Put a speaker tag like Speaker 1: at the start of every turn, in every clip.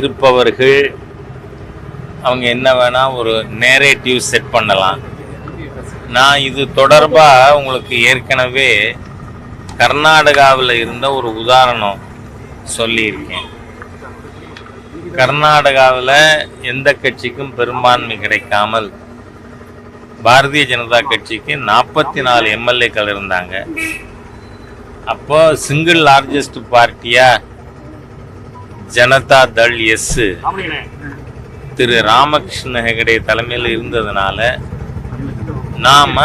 Speaker 1: இருப்பவர்கள் அவங்க என்ன வேணா ஒரு நேரேட்டிவ் செட் பண்ணலாம். நான் இது தொடர்பாக உங்களுக்கு ஏற்கனவே கர்நாடகாவில் இருந்த ஒரு உதாரணம் சொல்லியிருக்கேன். கர்நாடகாவில் எந்த கட்சிக்கும் பெரும்பான்மை கிடைக்காமல் பாரதிய ஜனதா கட்சிக்கு நாற்பத்தி நாலு எம்எல்ஏக்கள் இருந்தாங்க. அப்போ சிங்கிள் லார்ஜஸ்ட் பார்ட்டியா ஜனதா தள் எஸ். திரு ராமகிருஷ்ண ஹெகடே தலைமையில் இருந்ததுனால நாம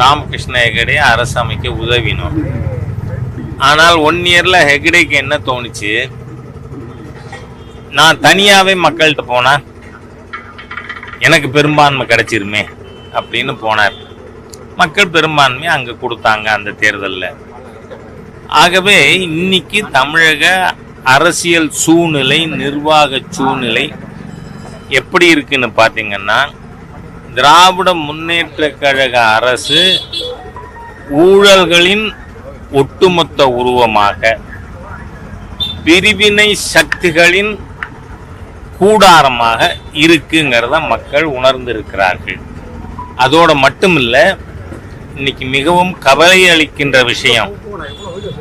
Speaker 1: ராமகிருஷ்ண ஹெகடே அரசு அமைக்க உதவினோம். ஆனால் ஒன் இயர்ல ஹெகடேக்கு என்ன தோணுச்சு? நான் தனியாவே மக்கள்கிட்ட போனா எனக்கு பெரும்பான்மை கிடைச்சிருமே அப்படின்னு போனார். மக்கள் பெரும்பான்மை அங்க கொடுத்தாங்க அந்த தேர்தலில். ஆகவே இன்னைக்கு தமிழக அரசியல் சூழ்நிலை நிர்வாக சூழ்நிலை எப்படி இருக்குன்னு பார்த்தீங்கன்னா திராவிட முன்னேற்ற கழக அரசு ஊழல்களின் ஒட்டுமொத்த உருவமாக பிரிவினை சக்திகளின் கூடாரமாக இருக்குங்கிறத மக்கள் உணர்ந்திருக்கிறார்கள். அதோடு மட்டுமில்லை இன்னைக்கு மிகவும் கவலை அளிக்கின்ற விஷயம்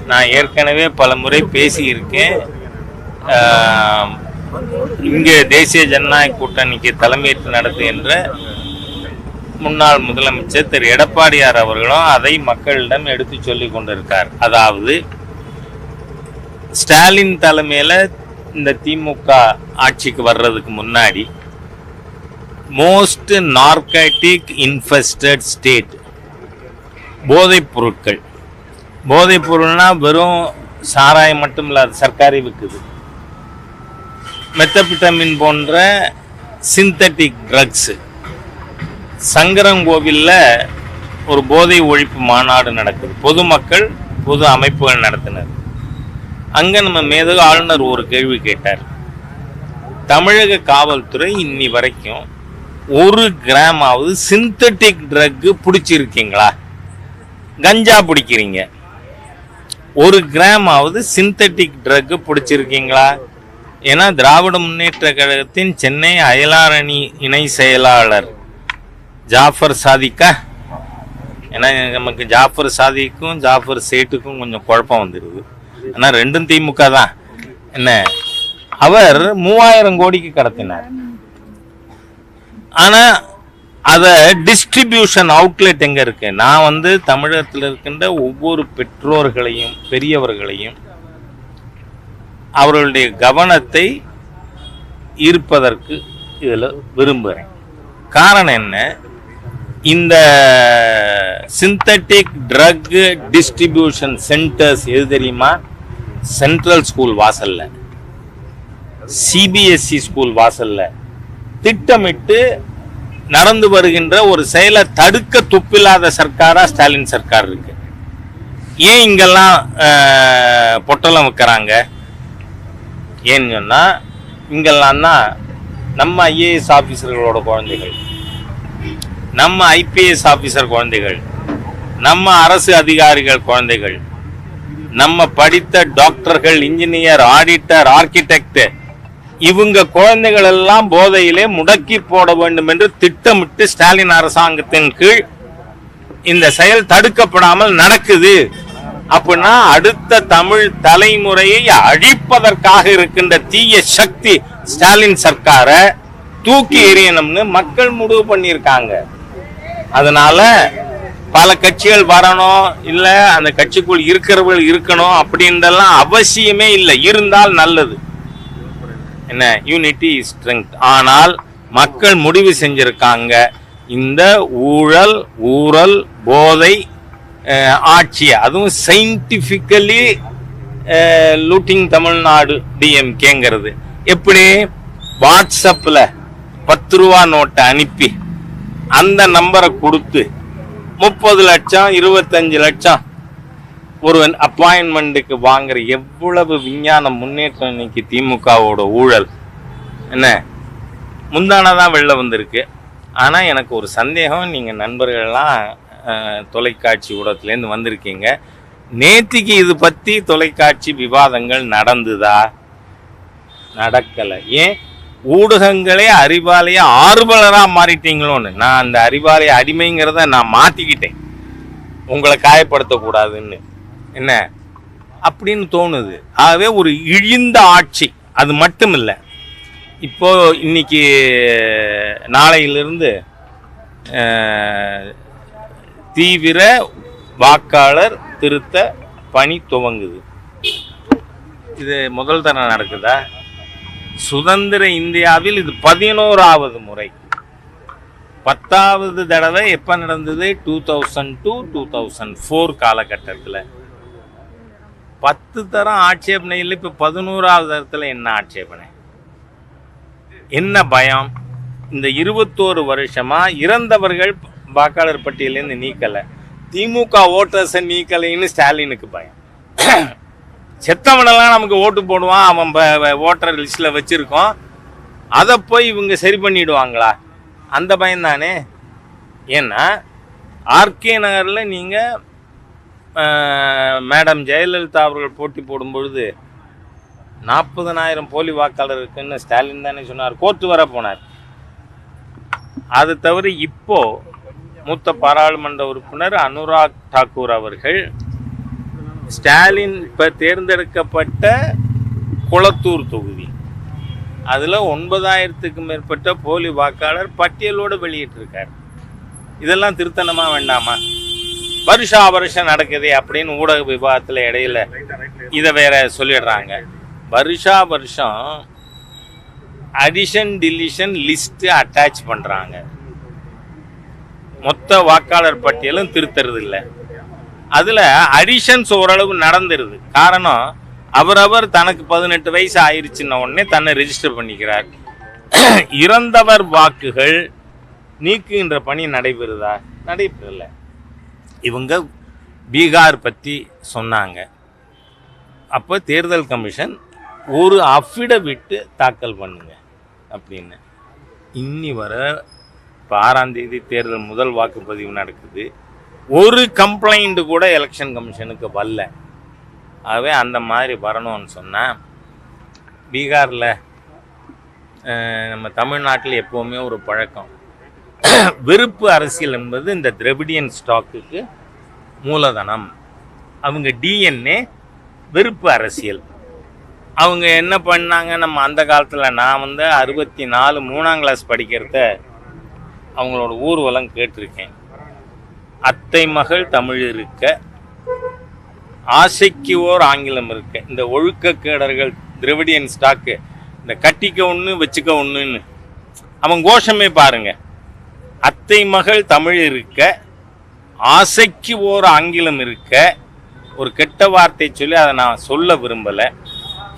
Speaker 1: நான் ஏற்கனவே பல முறை பேசியிருக்கேன். இங்கே தேசிய ஜனநாயக கூட்டணிக்கு தலைமையேற்று நடத்துகின்ற முன்னாள் முதலமைச்சர் திரு. எடப்பாடியார் அவர்களும் அதை மக்களிடம் எடுத்து சொல்லி கொண்டிருக்கார். அதாவது ஸ்டாலின் தலைமையில் இந்த திமுக ஆட்சிக்கு வர்றதுக்கு முன்னாடி மோஸ்ட் நார்கட்டிக் இன்ஃபெஸ்டட் ஸ்டேட் போதைப் பொருட்கள் போதைப் பொருள்னா வெறும் சாராயம் மட்டும் இல்லாத சர்க்காரி விற்குது மெத்தபிட்டமின் போன்ற சிந்தட்டிக் ட்ரக்ஸு சங்கரங்கோவிலில் ஒரு போதை ஒழிப்பு மாநாடு நடக்குது. பொதுமக்கள் பொது அமைப்புகள் நடத்தினர். அங்கே நம்ம மேதகு ஆளுநர் ஒரு கேள்வி கேட்டார். தமிழக காவல்துறை இன்னி வரைக்கும் ஒரு கிராமாவது சிந்தட்டிக் ட்ரக்கு பிடிச்சிருக்கீங்களா? கஞ்சா பிடிக்கிறீங்க. ஒரு கிராமாவது சிந்தட்டிக் ட்ரக்கு பிடிச்சிருக்கீங்களா? ஏன்னா திராவிட முன்னேற்ற கழகத்தின் சென்னை அயலாரணி இணை செயலாளர் ஜாஃபர் சாதிக்கா. ஏன்னா நமக்கு ஜாஃபர் சாதிக்கும் ஜாஃபர் சேட்டுக்கும் கொஞ்சம் குழப்பம் வந்துடுது ஆனால் ரெண்டும் திமுக தான். என்ன? அவர் மூவாயிரம் கோடிக்கு கடத்தினார். ஆனால் அதை டிஸ்ட்ரிபியூஷன் அவுட்லெட் எங்க இருக்கு? நான் வந்து தமிழகத்தில் இருக்கின்ற ஒவ்வொரு பெற்றோர்களையும் பெரியவர்களையும் அவர்களுடைய கவனத்தை ஈர்ப்பதற்கு இதில் விரும்புகிறேன் காரணம் என்ன? இந்த சிந்தட்டிக் ட்ரக் டிஸ்ட்ரிபியூஷன் சென்டர்ஸ் எது தெரியுமா? சென்ட்ரல் ஸ்கூல் வாசல்ல. சிபிஎஸ்சி ஸ்கூல் வாசல்ல. திட்டமிட்டு நடந்து வருகின்ற ஒரு செயலை தடுக்க துப்பில்லாத சர்க்காராக ஸ்டாலின் சர்க்கார் இருக்கு. ஏன் இங்கெல்லாம் பொட்டலம் வைக்கிறாங்க? ஏன்னு சொன்னால் இங்கெல்லாம் தான் நம்ம ஐஏஎஸ் ஆஃபீஸர்களோட குழந்தைகள் நம்ம ஐபிஎஸ் ஆஃபீஸர் குழந்தைகள் நம்ம அரசு அதிகாரிகள் குழந்தைகள் நம்ம படித்த டாக்டர்கள் இன்ஜினியர் ஆடிட்டர் ஆர்கிடெக்ட் இவங்க குழந்தைகள் எல்லாம் போதையிலே முடக்கி போட வேண்டும் என்று திட்டமிட்டு ஸ்டாலின் அரசாங்கத்தின் கீழ் இந்த செயல் தடுக்கப்படாமல் நடக்குது. அப்படின்னா அடுத்த தமிழ் தலைமுறையை அழிப்பதற்காக இருக்கின்ற தீய சக்தி ஸ்டாலின் சர்க்காரை தூக்கி எறியணும்னு மக்கள் முடிவு பண்ணியிருக்காங்க. அதனால பல கட்சிகள் வரணும் இல்லை அந்த கட்சிக்குள் இருக்கிறவர்கள் இருக்கணும் அப்படின்றலாம் அவசியமே இல்லை. இருந்தால் நல்லது. என்ன? யூனிட்டி ஸ்ட்ரென்த் ஆனால் மக்கள் முடிவு செஞ்சிருக்காங்க. இந்த ஊழல் ஊழல் போதை ஆட்சி அதுவும் சயின்டிஃபிக்கலி லூட்டிங் தமிழ்நாடு டிஎம்கேங்கிறது எப்படி? வாட்ஸ்அப்பில் பத்து ரூபா நோட்டை அனுப்பி அந்த நம்பரை கொடுத்து முப்பது லட்சம் இருபத்தஞ்சு லட்சம் ஒரு அப்பாயின்மெண்ட்டுக்கு வாங்குற எவ்வளவு விஞ்ஞான முன்னேற்றம் இன்னைக்கு திமுகவோட ஊழல். என்ன? முந்தானதான் வெளில வந்திருக்கு. ஆனால் எனக்கு ஒரு சந்தேகம். நீங்கள் நண்பர்கள்லாம் தொலைக்காட்சி ஊடகத்துலேருந்து வந்திருக்கீங்க. நேத்திக்கு இது பற்றி தொலைக்காட்சி விவாதங்கள் நடந்துதா? நடக்கலை. ஏன்? ஊடகங்களே அறிவாலய ஆர்வலராக மாறிட்டீங்களோன்னு. நான் அந்த அறிவாலய அடிமைங்கிறத நான் மாற்றிக்கிட்டேன் உங்களை காயப்படுத்தக்கூடாதுன்னு. என்ன? அப்படின்னு தோணுது. ஆகவே ஒரு இழிந்த ஆட்சி. அது மட்டும் இல்லை இப்போ இன்னைக்கு நாளையிலிருந்து தீவிர வாக்காளர் திருத்த பணி துவங்குது. இது முதல் தரம் நடக்குதா? சுதந்திர இந்தியாவில் இது பதினோராவது முறை. பத்தாவது தடவை எப்போ நடந்தது? Two thousand two two thousand four காலகட்டத்தில். பத்து தரம் ஆட்சேபனை இல்லை இப்போ பதினோராவது தரத்தில் என்ன ஆட்சேபனை? என்ன பயம்? இந்த இருபத்தோரு வருஷமாக இறந்தவர்கள் வாக்காளர் பட்டியலேருந்து நீக்கலை. திமுக ஓட்டர்ஸை நீக்கலைன்னு ஸ்டாலினுக்கு பயம். செத்தவனெல்லாம் நமக்கு ஓட்டு போடுவான் அவன் ஓட்டர் லிஸ்ட்டில் வச்சுருக்கோம். அதை போய் இவங்க சரி பண்ணிடுவாங்களா? அந்த பயம்தானே ஏன்னா ஆர்கே நகரில் நீங்கள் மேடம் ஜெயலலிதா அவர்கள் போட்டி போடும் பொழுது நாற்பதனாயிரம் போலி வாக்காளர் இருக்குன்னு ஸ்டாலின் தானே சொன்னார். கோர்ட்டு வர போனார். அது தவிர இப்போ மூத்த பாராளுமன்ற உறுப்பினர் அனுராக் தாக்கூர் அவர்கள் ஸ்டாலின் இப்போ தேர்ந்தெடுக்கப்பட்ட குளத்தூர் தொகுதி. அதில் ஒன்பதாயிரத்துக்கு மேற்பட்ட போலி வாக்காளர் பட்டியலோடு வெளியிட்டிருக்கார். இதெல்லாம் திருத்தணமாக வேண்டாமா? வருஷா வருஷம் நடக்குது அப்படின்னு ஊடக விவாதத்தில் இடையில இதை வேற சொல்லிடுறாங்க. வருஷா வருஷம் அடிஷன் டிலிஷன் லிஸ்ட் அட்டாச் பண்றாங்க. மொத்த வாக்காளர் பட்டியலும் திருத்துறது இல்லை. அதுல அடிஷன்ஸ் ஓரளவு நடந்துருது. காரணம் அவரவர் தனக்கு பதினெட்டு வயசு ஆயிடுச்சுன்ன உடனே தன்னை ரெஜிஸ்டர் பண்ணிக்கிறார். இறந்தவர் வாக்குகள் நீக்குகின்ற பணி நடைபெறுதா? நடைபெறலை. இவங்க பீகார் பற்றி சொன்னாங்க. அப்போ தேர்தல் கமிஷன் ஒரு அஃபிடவிட்டு தாக்கல் பண்ணுங்க அப்படின்னு. இன்னி வர இப்போ ஆறாந்தேதி தேர்தல் முதல் வாக்குப்பதிவு நடக்குது. ஒரு கம்ப்ளைண்ட் கூட எலெக்ஷன் கமிஷனுக்கு வரல. ஆகவே அந்த மாதிரி வரணும்னு சொன்னால் பீகாரில் நம்ம தமிழ்நாட்டில் எப்போவுமே ஒரு பழக்கம். வெறுப்பு அரசியல் என்பது இந்த திரவிடியன் ஸ்டாக்குக்கு மூலதனம். அவங்க டிஎன்ஏ வெறுப்பு அரசியல். அவங்க என்ன பண்ணாங்க? நம்ம அந்த காலத்தில் நான் வந்து அறுபத்தி நாலு மூணாம் கிளாஸ் படிக்கிறத அவங்களோட ஊர்வலம் கேட்டிருக்கேன். அத்தை மகள் தமிழ் இருக்க ஆசைக்கு ஓர் ஆங்கிலம் இருக்க இந்த ஒழுக்கக்கேடர்கள் திரவிடியன் ஸ்டாக்கு இந்த கட்டிக்க ஒன்று வச்சுக்க ஒன்றுன்னு அவன் கோஷமே பாருங்கள் அத்தை மகள் தமிழ் இருக்க ஆசைக்கு ஓர் ஆங்கிலம் இருக்க ஒரு கெட்ட வார்த்தை சொல்லி அதை நான் சொல்ல விரும்பலை.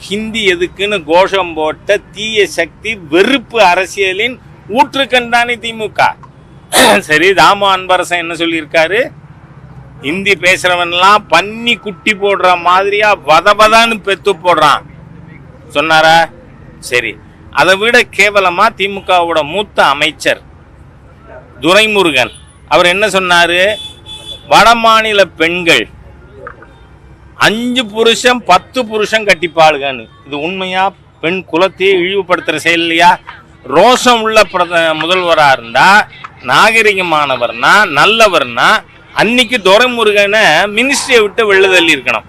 Speaker 1: ஹிந்தி எதுக்குன்னு கோஷம் போட்ட தீய சக்தி வெறுப்பு அரசியலின் ஊற்றுக்கண் தானே திமுக. சரி தாமு அன்பரசன் என்ன சொல்லியிருக்காரு? ஹிந்தி பேசுறவன்லாம் பன்னி குட்டி போடுற மாதிரியா வதபதான்னு பெத்து போடுறான். சொன்னாரா? சரி அதை விட கேவலமா திமுகவோட மூத்த அமைச்சர் துரைமுருகன். அவர் என்ன சொன்னாரு? வட மாநில பெண்கள் அஞ்சு புருஷன் பத்து புருஷன் கட்டிப்பாளுகன்னு. இது உண்மையா? பெண் குலத்தையே இழிவுபடுத்துற செயல் இல்லையா? ரோஷம் உள்ள பிரத முதல்வரா இருந்தா நாகரிகமானவர்னா நல்லவர்னா அன்னைக்கு துரைமுருகனை மினிஸ்ட்ரியை விட்டு வெளில தள்ளி இருக்கணும்.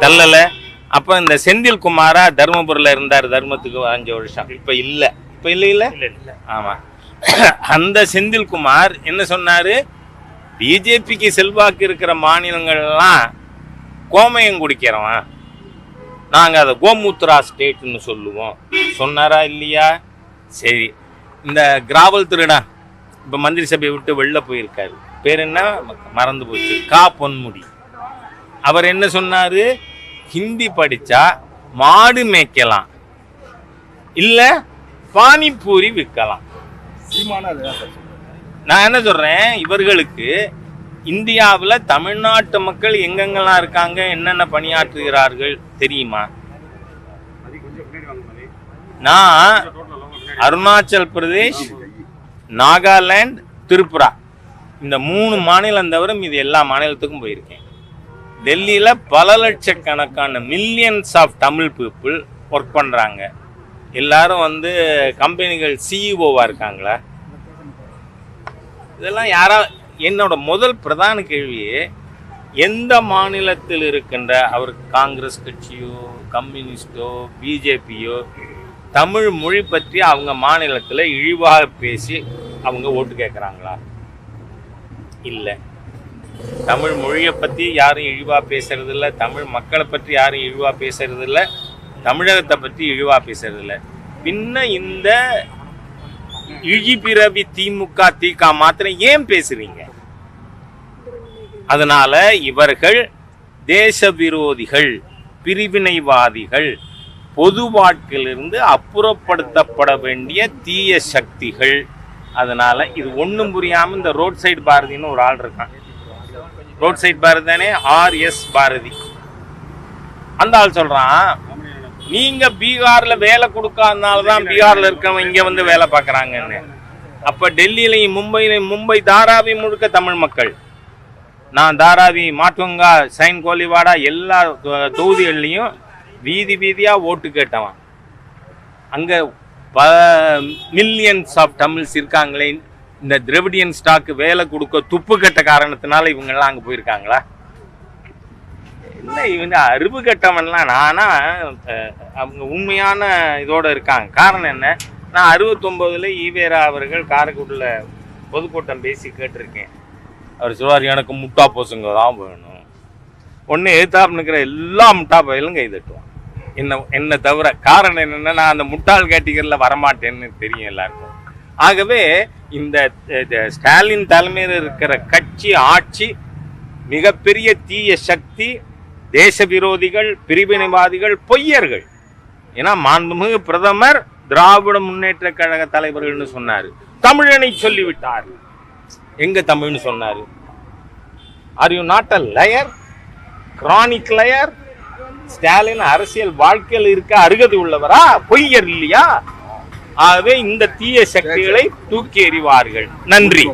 Speaker 1: தள்ளல. அப்ப இந்த செந்தில் குமாரா தருமபுரியில் இருந்தார் தர்மத்துக்கு அஞ்சு வருஷம். இப்ப இல்ல. இப்ப இல்ல இல்ல. ஆமா. அந்த செந்தில்குமார் என்ன சொன்னார்? பிஜேபிக்கு செல்வாக்கு இருக்கிற மாநிலங்கள்லாம் கோமயம் குடிக்கிறவன். நாங்கள் அதை கோமூத்ரா ஸ்டேட்னு சொல்லுவோம். சொன்னாரா இல்லையா? சரி. இந்த கிராவல் திருடன் இப்போ மந்திரி சபையை விட்டு வெளில போயிருக்காரு. பேர் என்ன? மறந்து போச்சு. கா பொன்முடி. அவர் என்ன சொன்னார்? ஹிந்தி படித்தா மாடு மேய்க்கலாம். இல்லை பானிபூரி விற்கலாம் நான் என்ன சொல்றேன்? இவர்களுக்கு இந்தியாவில் தமிழ்நாட்டு மக்கள் எங்கெங்கெல்லாம் இருக்காங்க? என்னென்ன பணியாற்றுகிறார்கள்? தெரியுமா. நான். அருணாச்சல் பிரதேஷ் நாகாலாந்து திரிபுரா. இந்த மூணு மாநிலம் தவிர இது எல்லா மாநிலத்துக்கும் போயிருக்கேன். டெல்லியில் பல லட்சக்கணக்கான millions of Tamil people work பண்ணுறாங்க எல்லாரும் வந்து கம்பெனிகள் சிஇஓவாக இருக்காங்களா? இதெல்லாம் யாரா என்னோட முதல் பிரதான கேள்வி எந்த மாநிலத்தில் இருக்கின்ற அவர் காங்கிரஸ் கட்சியோ கம்யூனிஸ்டோ பிஜேபியோ தமிழ் மொழி பற்றி அவங்க மாநிலத்தில் இழிவாக பேசி அவங்க ஓட்டு கேட்குறாங்களா இல்லை. தமிழ் மொழியை பற்றி யாரும் இழிவாக பேசுறதில்ல தமிழ் மக்களை பற்றி யாரும் இழிவாக பேசுறதில்ல தமிழகத்தை பற்றி இழிவாக பேசுறதில்ல பின்ன இந்த இழிபிறவி திமுக திக மாத்திரம் ஏன் பேசுறீங்க? அதனால இவர்கள் தேச விரோதிகள் பிரிவினைவாதிகள் பொது வாழ்க்கையிலிருந்து அப்புறப்படுத்தப்பட வேண்டிய தீய சக்திகள். அதனால இது ஒன்றும் புரியாமல் இந்த ரோட் சைடு பாரதின்னு ஒரு ஆள் இருக்கான் ரோட் சைடு பாரதி தானே? R S Bharathi. அந்த ஆள் சொல்றான் நீங்க பீகார்ல வேலை கொடுக்காதனால தான் பீகார்ல இருக்கவங்க இங்க வந்து வேலை பார்க்குறாங்கன்னு. அப்ப டெல்லியிலையும் மும்பையிலையும் மும்பை தாராவி முழுக்க தமிழ் மக்கள். நான் தாராவி மாட்டுங்கா சைன் கோலிவாடா எல்லா தொகுதிகள்லையும் வீதி வீதியா ஓட்டு கேட்டவன். அங்க ப மில்லியன்ஸ் ஆஃப் தமிழ்ஸ் இருக்காங்களே இந்த திரவிடியன் ஸ்டாக்கு வேலை கொடுக்க துப்பு கட்ட காரணத்தினால இவங்கெல்லாம் அங்கே போயிருக்காங்களா? இல்லை இவங்க அறிவு கட்டவன்லாம் நானா அவங்க உண்மையான இதோட இருக்காங்க. காரணம் என்ன? நான் அறுபத்தொம்போதுல ஈவேரா அவர்கள் காரைக்குடியில் பொதுக்கூட்டம் பேசி கேட்டிருக்கேன். அவர் சொல்வார் எனக்கு முட்டா பசங்க தான் வேணும். ஒன்று எதிர்த்தாப்புல இருக்கிற எல்லா முட்டா பயிலும் கை தட்டுவான். என்ன என்ன தவிர காரணம் என்னென்னா நான் அந்த முட்டாள் கேட்டகரியில் வரமாட்டேன்னு தெரியும் எல்லாருக்கும். ஆகவே இந்த ஸ்டாலின் தலைமையில் இருக்கிற கட்சி ஆட்சி மிகப்பெரிய தீய சக்தி தேச விரோதிகள் பிரிவினைவாதிகள் பொய்யர்கள். ஏன்னா மாண்புமிகு பிரதமர் திராவிட முன்னேற்ற கழக தலைவர்கள்னு சொன்னாரு. தமிழனை சொல்லிவிட்டார். எங்க தமிழ்னு சொன்னாரு? Are you not a liar chronic liar Stalin அரசியல் வாழ்க்கையில் இருக்க அருகது உள்ளவரா? பொய்யர் இல்லையா? ஆகவே இந்த தீய சக்திகளை தூக்கி எறிவார்கள். நன்றி.